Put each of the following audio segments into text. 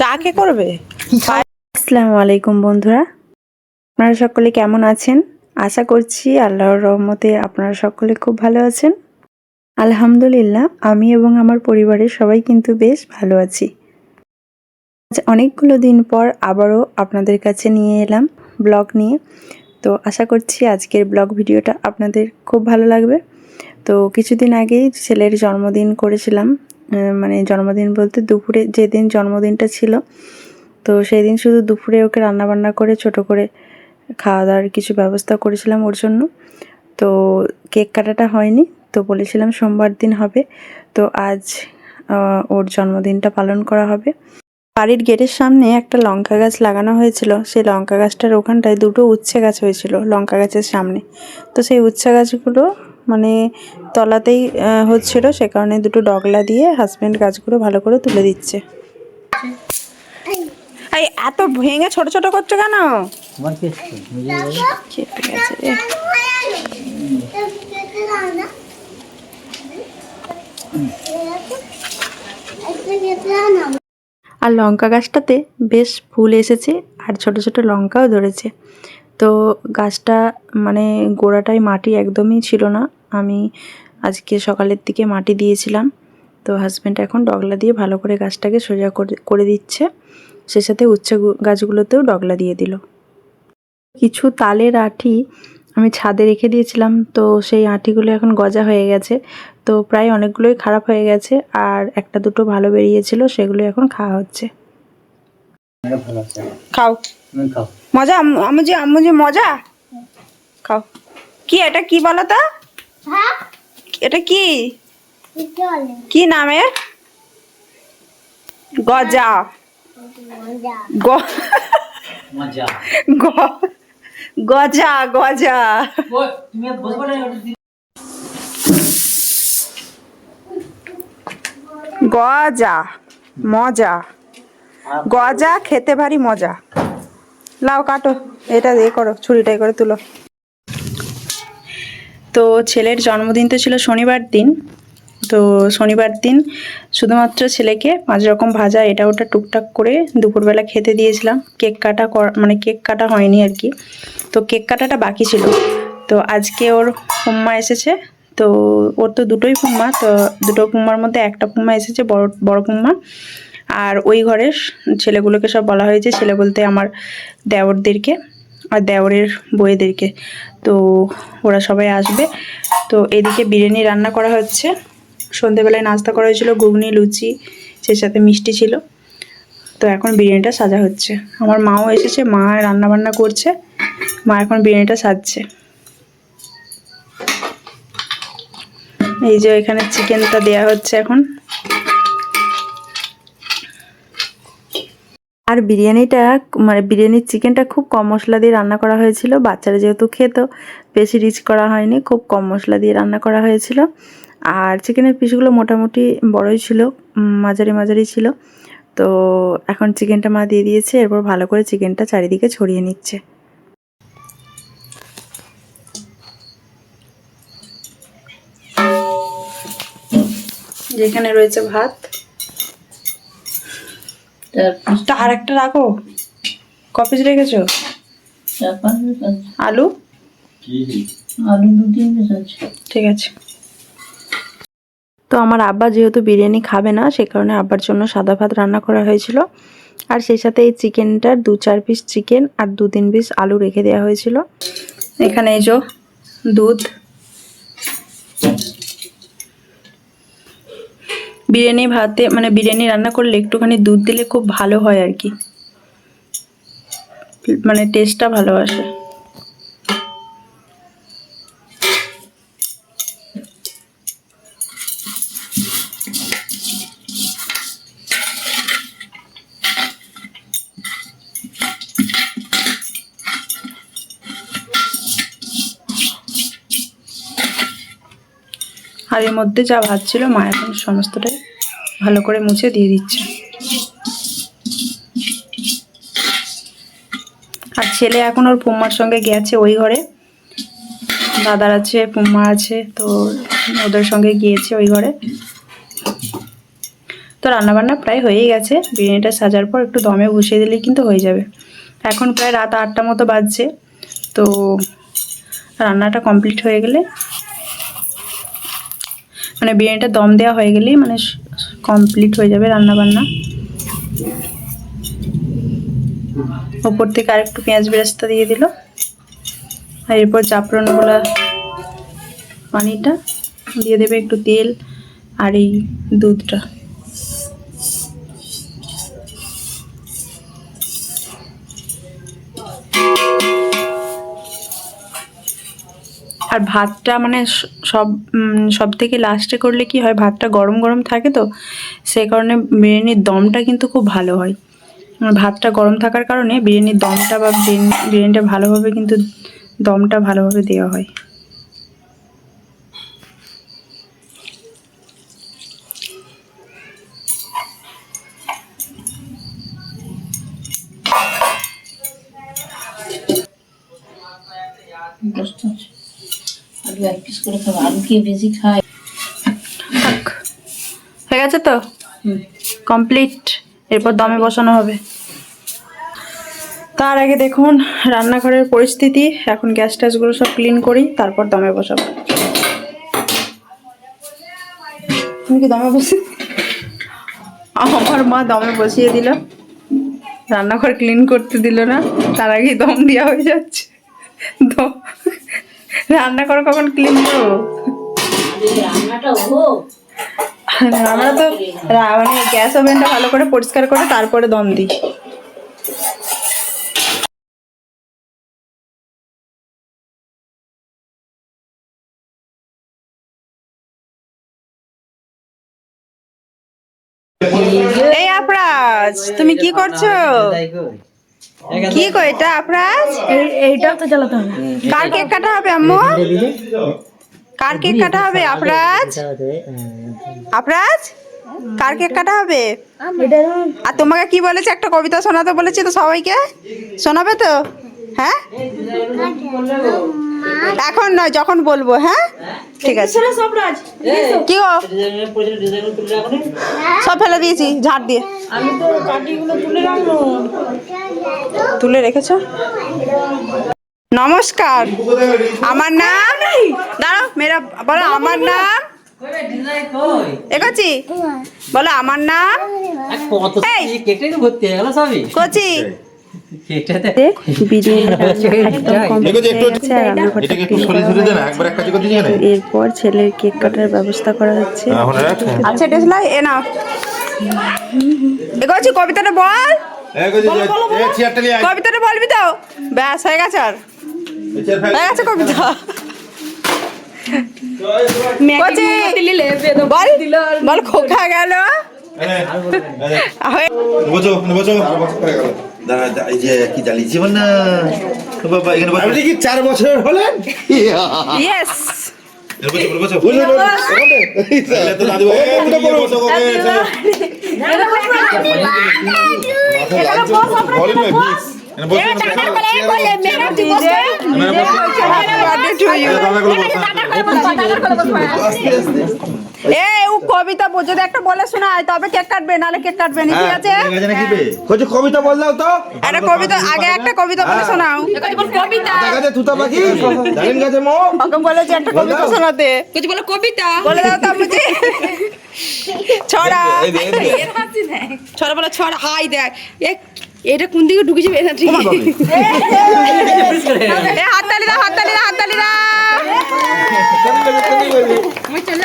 চা কে করবে? আসসালামু আলাইকুম বন্ধুরা। আপনারা সকলে কেমন আছেন? আশা করছি আল্লাহর রহমতে আপনারা সকলে খুব ভালো আছেন। আলহামদুলিল্লাহ আমি এবং আমার পরিবারের সবাই কিন্তু বেশ ভালো আছি। আজ অনেকগুলো দিন পর আবারও আপনাদের কাছে নিয়ে এলাম ব্লগ নিয়ে। তো আশা করছি আজকের ব্লগ ভিডিওটা আপনাদের খুব ভালো লাগবে। তো কিছুদিন আগেই ছেলের জন্মদিন করেছিলাম মানে জন্মদিন বলতে দুপুরে যেদিন জন্মদিনটা ছিল, তো সেই দিন শুধু দুপুরে ওকে রান্নাবান্না করে ছোট করে খাওয়া দাওয়ার কিছু ব্যবস্থা করেছিলাম ওর জন্য। তো কেক কাটাটা হয়নি, তো বলেছিলাম সোমবার দিন হবে, তো আজ ওর জন্মদিনটা পালন করা হবে। বাড়ির গেটের সামনে একটা লঙ্কা গাছ লাগানো হয়েছিল, সেই লঙ্কা গাছটার ওখানটায় দুটো উচ্ছে গাছ হয়েছিল লঙ্কা গাছের সামনে। তো সেই উচ্ছে গাছগুলো মানে তলাতেই হচ্ছিল সে কারণে দুটো ডগলা দিয়ে হাজব্যান্ড গাছগুলো ভালো করে তুলে দিচ্ছে। এই এত ভেঙে ছোট ছোট করছ কেন? আর লঙ্কা গাছটাতে বেশ ফুল এসেছে আর ছোট ছোট লঙ্কাও ধরেছে। তো গাছটা মানে গোড়াটায় মাটি একদমই ছিল না আমি আজকে সকালের দিকে মাটি দিয়েছিলাম। তো হাজব্যান্ড এখন ডগলা দিয়ে ভালো করে গাছটাকে সোজা করে করে দিচ্ছে। সে সাথে উচ্ছে গাছগুলোতেও ডগলা দিয়ে দিল। কিছু তালের আঠি আমি ছাদে রেখে দিয়েছিলাম। তো সেই আঠিগুলো এখন গজা হয়ে গেছে। তো প্রায় অনেকগুলোই খারাপ হয়ে গেছে। আর একটা দুটো ভালো বেরিয়েছিল সেগুলো এখন খাওয়া হচ্ছে। খাও। মজা? আম্মু যে আম্মু যে মজা? খাও। কি এটা? কি বলো তো? এটা কি? কি নামে গজা। গ মজা। গজা গজা। গজা মজা। গজা খেতে ভারী মজা। লাও কাটো। এটা দিয়ে করো ছুরিটাই করে তুলো। তো ছেলের জন্মদিন তো ছিল শনিবার দিন। তো শনিবার দিন শুধুমাত্র ছেলেকে পাঁচ রকম ভাজা, এটা ওটা টুকটাক করে দুপুরবেলা খেতে দিয়েছিলাম। কেক কাটা মানে কেক কাটা হয়নি আর কি। তো কেক কাটাটা বাকি ছিল। তো আজকে ওর ফুম্মা এসেছে। তো ওর তো দুটোই ফুম্মা তো দুটো ফুম্মার মধ্যে একটা ফুম্মা এসেছে, বড় বড় ফুম্মা আর ওই ঘরের ছেলেগুলোকে সব বলা হয়েছে, ছেলে বলতে আমার দেওরদেরকে। আর দেওরের বইয়েদেরকে। তো ওরা সবাই আসবে। তো এদিকে বিরিয়ানি রান্না করা হচ্ছে। সন্ধেবেলায় নাস্তা করা হয়েছিল, ঘুগনি, লুচি, সেই সাথে মিষ্টি ছিল। তো এখন বিরিয়ানিটা সাজা হচ্ছে। আমার মাও এসেছে, মা রান্না বান্না করছে, মা এখন বিরিয়ানিটা সাজছে। এই যে এখানে চিকেনটা দেয়া হচ্ছে এখন। আর বিরিয়ানিটা মানে বিরিয়ানির চিকেনটা খুব কম মশলা দিয়ে রান্না করা হয়েছিল। বাচ্চারা যেহেতু খেত, বেশি রিচ করা হয়নি, খুব কম মশলা দিয়ে রান্না করা হয়েছিল। আর চিকেনের পিসগুলো মোটামুটি বড়ই ছিল মাঝারি মাঝারি ছিল। তো এখন চিকেনটা মা দিয়ে দিয়েছে, এরপর ভালো করে চিকেনটা চারিদিকে ছড়িয়ে নিচ্ছে। যেখানে রয়েছে ভাত আর একটা রাখো। কপিস রেখেছো? আলু? আলু দু তিন ঠিক আছে। তো আমার আব্বা যেহেতু বিরিয়ানি খাবে না সে কারণে আব্বার জন্য সাদা ভাত রান্না করা হয়েছিল। আর সেই সাথে এই চিকেনটার দু চার পিস চিকেন আর দু তিন পিস আলু রেখে দেওয়া হয়েছিল। এখানে এই যে দুধ বিরিয়ানি ভাতে মানে বিরিয়ানি রান্না করলে একটুখানি দুধ দিলে খুব ভালো হয় আর কি। মানে টেস্টটা ভালো আসে। আর এর মধ্যে যা ভাত ছিল, মা এখন সমস্তটাই ভালো করে মুছে দিয়ে দিচ্ছে। আর ছেলে এখন ওর পুম্মার সঙ্গে গেছে ওই ঘরে। দাদার আছে, পুম্মা আছে, তো ওদের সঙ্গে গিয়েছে ওই ঘরে। তো রান্নাবান্না প্রায় হয়েই গেছে, বিরিয়ানিটা সাজার পর একটু দমে বসিয়ে দিলেই কিন্তু হয়ে যাবে। এখন প্রায় রাত আটটা মতো বাজছে, তো রান্নাটা কমপ্লিট হয়ে গেলে মানে বিরিয়ানিটা দম দেওয়া হয়ে গেলেই মানে কমপ্লিট হয়ে যাবে রান্না বান্না ওপর থেকে আরেকটু পেঁয়াজ বেরেস্তা দিয়ে দিল। আর এরপর জাফরন গোলা পানিটা, দিয়ে দেবে একটু তেল আর এই দুধটা। আর ভাতটা মানে সব সব থেকে লাস্টে করলে কি হয়, ভাতটা গরম গরম থাকে তো সেই কারণে বিরিয়ানির দমটা কিন্তু খুব ভালো হয়। ভাতটা গরম থাকার কারণে বিরিয়ানির দমটা বা বিরিয়ানিটা ভালোভাবে কিন্তু দমটা ভালোভাবে দেওয়া হয়। আছে। আলু এক পিস করে খাব। আলু কে বেশি খায়? হয়ে গেছে তো? কমপ্লিট। এরপর দমে বসানো হবে। তার আগে দেখুন রান্নাঘরের পরিস্থিতি। এখন গ্যাস ট্যাসগুলো সব ক্লিন করি তারপর দমে বসাবো। তুমি কি দমে বসে আমার মা দমে বসিয়ে দিল। রান্নাঘর ক্লিন করতে দিল না। তার আগেই দম দেওয়া হয়ে যাচ্ছে। দম রান্নাঘর কখন ক্লিন করব আমরা তো মানে গ্যাস ওভেনটা ভালো করে পরিষ্কার করে তারপরে দম দিই। এই আপরাজ তুমি কি করছ? কি কো এটা আপরাজ এইটাও তো জ্বালাতে হবে। কার কেক কাটা হবে আম্মু? কার কেক কাটা হবে আফরাজ? আপরাজ কার কেক কাটা হবে? আর তোমাকে কি বলেছে? একটা কবিতা শোনাতে বলেছি তো সবাইকে? শোনাবে তো? হ্যাঁ? এখন নয় যখন বলব হ্যাঁ? ঠিক আছে। কি গো? সব ফেলে দিয়েছি ঝাড় দিয়ে। আমি তো কাটিগুলো তুলে রেখেছো? নমস্কার। আমার নাম? দাঁড়াও মেরা বলো আমার নাম? এগোচ্ছি। বলো আমার নাম? হয়ে কচি। এরপর ছেলের কেক কাটার ব্যবস্থা করা হচ্ছে। আচ্ছা টেসলাই এ নাও। এগোচ্ছি কবিতাটা বল। কবিতাটা বলবি তো? ব্যাস হয়ে গেছে আর। হয়ে গেছে কবিতা। বল বল খোকা গেল। দাঁড়া এই যে কি জানি বল না বাবা এখানে আপনি কি চার বছর হলেন? ইয়েস। মাথা বল কবিতা বো- যদি একটা বলে শোনায় তবে কেক কাটবে নালে কেক কাটবে না ঠিক আছে? ঠিক আছে কবিতা বল তো। একটা কবিতা আগে একটা কবিতা বলে শোনাও। দেখা তুতা পাখি? জানেন গাছে মো? ওকে বলেছে একটা কবিতা শোনাতে। কিছু বলো কবিতা? বলে দাও তো মুঝে ছড়া। ছড়া বলো ছড়া হাই দেখ এটা কোন দিকে ঢুকেছে বেনা ঠিক এ হাততালি দাও হাততালি দাও হাততালি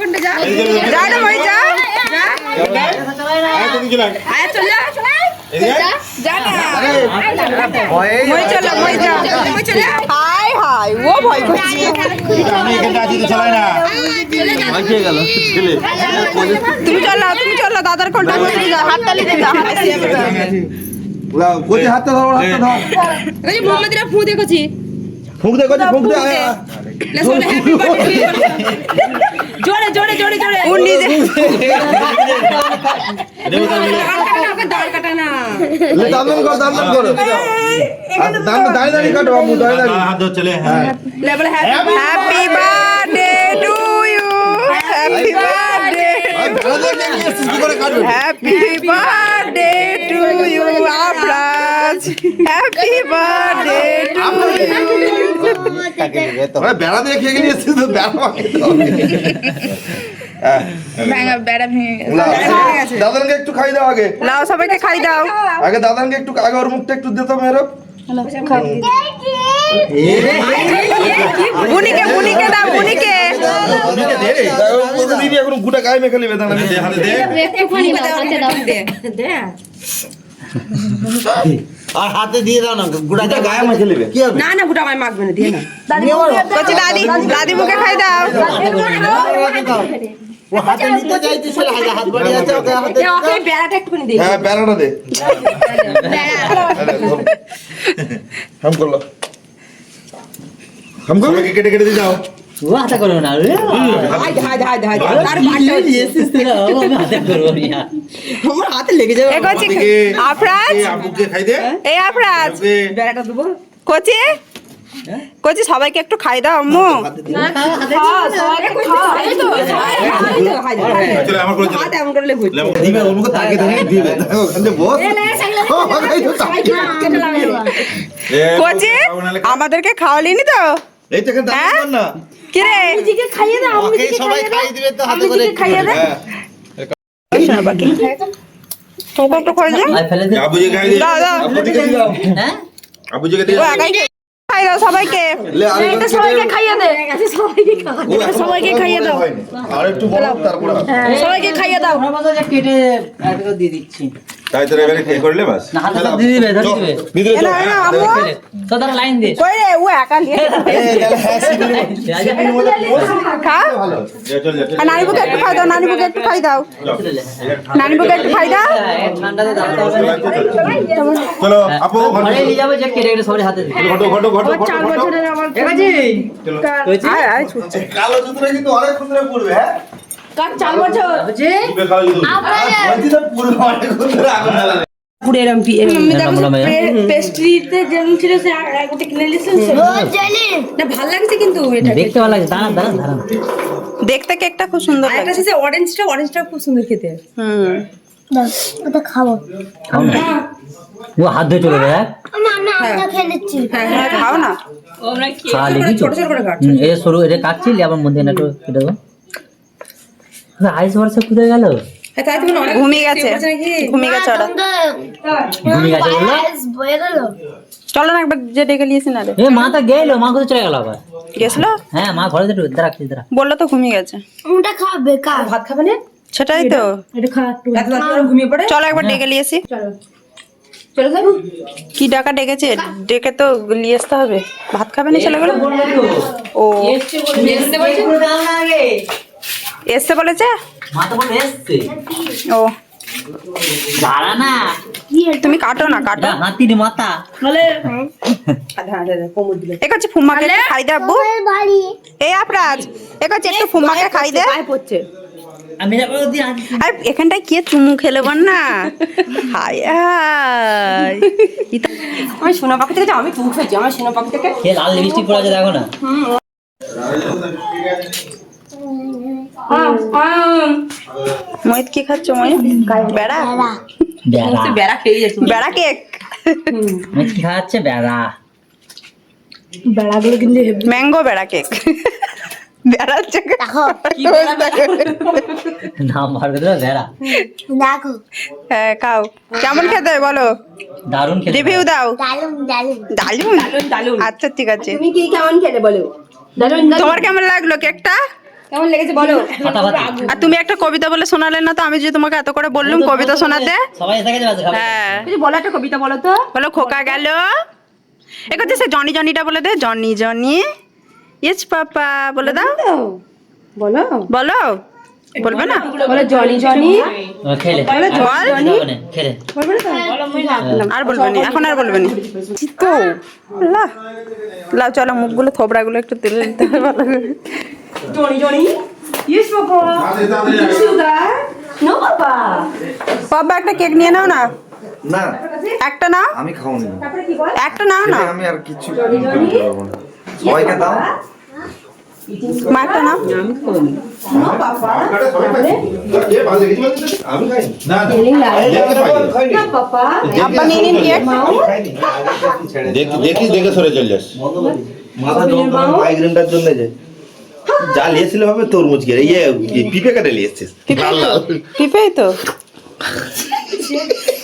কোনটা যা। না মই আয় যা। হাই হাই ও ভয় করছে। আমি এখানটা আছি তো চালাই না। তুমি চলো তুমি চলো দাদার কোনটা হাততালি দে কইছে হাতটা ধর হাতটা ধর। এই মোহাম্মদরা ফু দেখছি। ফুঁক দে কইছে ফুঁক দে গো হ্যাপি বার্থডে জোরে জোরে জোরে জোরে। ও নিজে হ্যাঁ। Happy happy birthday to you happy birthday happy birthday happy birthday to মানে বেড়া দিয়ে খেয়ে গেলি তো বেড়া গেছে। দাদানকে একটু খাই দাও আগে। লাও সবাইকে খাই দাও। আগে দাদানকে একটু আগে ওর মুখটা একটু দিতে মেরো বুনিকে বুনিকে দাও বুনিকে। ওকে এখন গুটা গায়ে মেখে নেবে দাঁড়া দে হাতে দে। একটুখানি দাও, হাতে দাও। আর হাতে দিয়ে দাও না গুড়াটা গায়ে মেখে নেবে। কি হবে? না না গুটা আমায় মাখবে না দিয়ে না। কচি দাদি দাদি মুখে খাই দাও। ও হাতে নিতে চাইতেছিল হাতে হাত বাড়িয়ে আছে ওকে হাতে ওকে বেড়াটা একটুখানি দিই হ্যাঁ প্যারাটা দে। হাম করল। হাম করল? কেটে কেটে দিয়ে যাও। করব না আমার হাতে লেগে যাবে। এ কচি দিকে আফরাজ? এই আব্বুকে খাই দে। আফরাজ? বেড়াটা দেবো কচি? কচি সবাইকে একটু খাই দাও আম্মু। তাকে। এ, কচি আমাদেরকে খাওয়ালিনি তো? তো এখানে দাঁড়িয়ে কর না কি সবাই খাই দিবে তো হাতে করে হ্যাঁ। তোকে একটু খাই দে। আর ফেলে দে। আব্বুজি খাই দে। দাও, দাও। আব্বুজিকে দাও হ্যাঁ? দাও একাই খাই দাও সবাইকে। লে আর সবাইকে খাইয়ে দে। সবাইকে খাইয়ে দাও। আর একটু বড় তারপরে সবাইকে খাইয়ে দাও। ওনার যে কেটে একটা দিয়ে দিচ্ছি। তাই তোর এবারে খেয়ে করলে বাস? না হাতে দিয়ে দিবে ধরে দিবে। ভিতরে এ না, না, আম্মু। তো তারা লাইন দে। কই রে ও একা নিয়ে খা। ভালো। যা চল যা নানি বুকে একটু খাই দাও নানি বুকে একটু খাই দাও। নানি বুকে একটু খাই দাও। ঠান্ডাতে দাঁড়াতে চলো আপু ঘরে নিয়ে যাব যে কেটে কেটে সবাই হাতে দিবে। ঘটো ঘটো ঘটো ঘটো ঘটো। আয় আয় ছুটছে। কালো জুতোটা কিন্তু অনেকক্ষণ ধরে পড়বে হ্যাঁ? কার চার বছর? পুরো ধরে এরম পেস্ট্রিতে যেমন ছিল সে একটা কিনে নিয়েছেন না ভালো লাগছে কিন্তু এটা দেখতে ভালো লাগছে। দাঁড়ান দাঁড়ান দাঁড়ান। দেখতে কেকটা খুব সুন্দর আর একটা লাগছে। আছে অরেঞ্জটা অরেঞ্জটা খুব সুন্দর খেতে। হুম। খাও না। ও হাত ধুয়ে চলে যায় হ্যাঁ? খাও না। খা লিখি ছোট ছোট করে কাট হুম, এই সরু এটা কাটছিল আবার মধ্যে না কেটে দেবো। আইস ভরসা কোথায় গেল হ্যাঁ তাই তুমি অনেক ঘুমিয়ে গেছে ঘুমিয়ে গেছে ওরা ঘুমিয়ে গেছে বলল চলো না একবার যে ডেকে নিয়েছি না রে এ তো গেল মা কোথায় চলে গেল আবার গেছিল হ্যাঁ মা ঘরে একটু দাঁড়া দাঁড়া বলল তো ঘুমিয়ে গেছে ভাত খাবে না সেটাই তো এটা খা একটু এত রাত করে ঘুমিয়ে পড়ে চলো একবার ডেকে নিয়ে আসি কি ডাকা ডেকেছে ডেকে তো নিয়ে আসতে হবে ভাত খাবে না ছেলেগুলো ও এসছে বলেছে? ও। তুমি কাটো না কাটো। হাতির মাথা। এ ফুম্মাকে খাই দে আব্বু। এই আপরাজ এ করছে একটু ফুম্মাকে খাই দে। পড়ছে আমি আর এখানটায় কে চুমু খেলে বল না? হাই হাই আমি সোনা পাখি থেকে আমি চুমু খেয়েছি আমার সোনা পাখি থেকে লাল লিপস্টিক পরে আছে দেখো না। মহিত কি খাচ্ছ মহিত? বেড়া। বেড়া? খেয়ে যাচ্ছে বেড়া কেক? মিষ্টি খাওয়াচ্ছে বেড়া। বেড়াগুলো কিন্তু ম্যাঙ্গো বেড়া কেক। নাম হ্যাঁ খাও। কেমন খেতে বলো? দারুণ খেতে রিভিউ দাও। দারুণ। আচ্ছা ঠিক আছে। তুমি কি কেমন বলো? তোমার কেমন লাগল কেকটা? কেমন লেগেছে বলো? আর তুমি একটা কবিতা বলে শোনালে না তো আমি যে তোমাকে এত করে বললাম কবিতা শোনাতে? হ্যাঁ। বলো একটা কবিতা বলো তো। বলো খোকা গেল। এ করছে সে জনি জনিটা বলে দে জনি জনি। ইয়েস পাপা বলে দাও। বলো। বলো। বলবে না? বলো জনি জনি খেলে। বলো জল। আর খেতে হবে না, আর বলবে না এখন আর বলবে না। তো লা লাও চলো মুখগুলো থোবড়াগুলো একটু তুলে নিতে হবে ভালো করে। জনি জনি ইয়েস বাবা। সুগার নো বাবা। বাবা একটা কেক নিয়ে নাও না? না। একটা নাও। আমি খাওনি। একটা নাও না? আমি আর কিছু সবাইকে দাও। দেখি দেখি দেখে সরে চলে যাস। মাথা মাইগ্রেনটার জন্য যে যা লিয়েছিল ভাবে তরমুজ কে ইয়ে পিপে কাটে লিয়ে এসছিস। লাল লাল। পিপেই তো।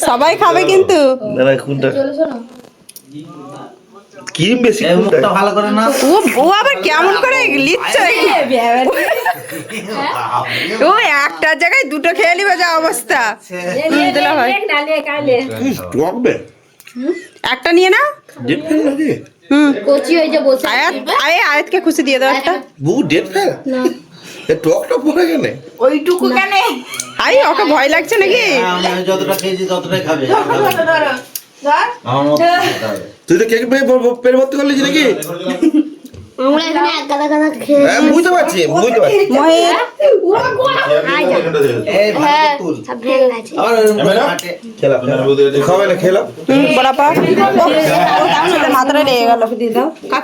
সবাই খাবে কিন্তু। না কোনটা কি বেশি মুখটা ভালো করে না ও ও আবার কেমন করে লিচ্ছে ও একটা জায়গায় দুটো খেয়ে নিবে যা অবস্থা। একটা নিয়ে হুম? কচি হয়ে যে বসে আয়াত আয়ে আয়াতকে খুশি দিয়ে দাও একটা। বউ ডেট ফেল? এ টকটা পড়ে গেলে। ওইটুকু কেন? আই ওকে ভয় লাগছে নাকি? যতটা খেয়েছি ততটাই খাবে। হবে। তুই তো কেক পেট ভর্তি করলি নাকি? আমরা এখানে এক গাদা গাদা খেয়ে হ্যাঁ বুঝতে পারছি বুঝতে পারছি। হ্যাঁ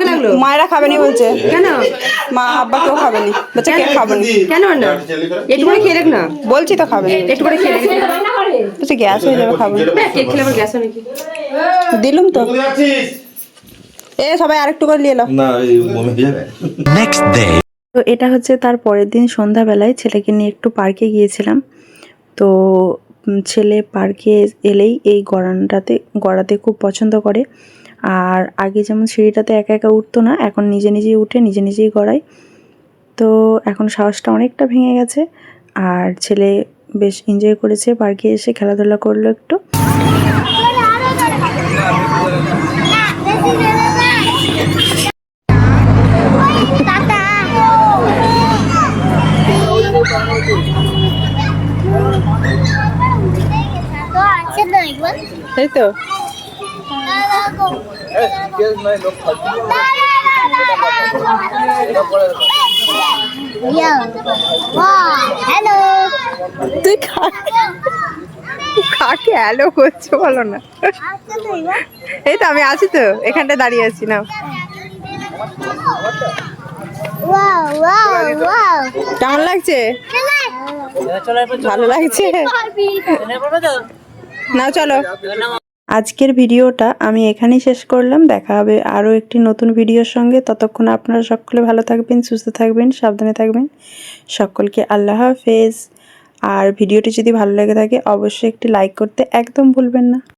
লাগল? মায়েরা খাবে নি বলছে। কেন? মা আব্বা কেউ খাবে নি বলছে কেউ খাবে নি কেন না একটু করে। খেয়ে না। বলছি তো খাবে একটু করে খেয়ে গ্যাস হয়ে যাবে খাবে। কেক খেলে আবার গ্যাস দিলুম তো। এ সবাই আরেকটু করে নিয়ে এলো না বমি হয়ে যাবে তো এটা হচ্ছে তার পরের দিন সন্ধ্যাবেলায় ছেলেকে নিয়ে একটু পার্কে গিয়েছিলাম। তো ছেলে পার্কে এলেই এই গড়ানটাতে গড়াতে খুব পছন্দ করে। আর আগে যেমন সিঁড়িটাতে একা একা উঠতো না এখন নিজে নিজেই উঠে নিজে নিজেই গড়ায়। তো এখন সাহসটা অনেকটা ভেঙে গেছে। আর ছেলে বেশ এনজয় করেছে পার্কে এসে খেলাধুলা করল একটু এই তো হ্যালো তুই কাকে হ্যালো করছ বলো না? এই তো আমি আছি তো এখানটা দাঁড়িয়ে আছি না কেমন লাগছে? ভালো লাগছে? না চলো। আজকের ভিডিওটা আমি এখানেই শেষ করলাম। দেখা হবে আরও একটি নতুন ভিডিওর সঙ্গে। ততক্ষণ আপনারা সকলে ভালো থাকবেন, সুস্থ থাকবেন, সাবধানে থাকবেন। সকলকে আল্লাহ হাফেজ। আর ভিডিওটি যদি ভালো লেগে থাকে, অবশ্যই একটি লাইক করতে একদম ভুলবেন না।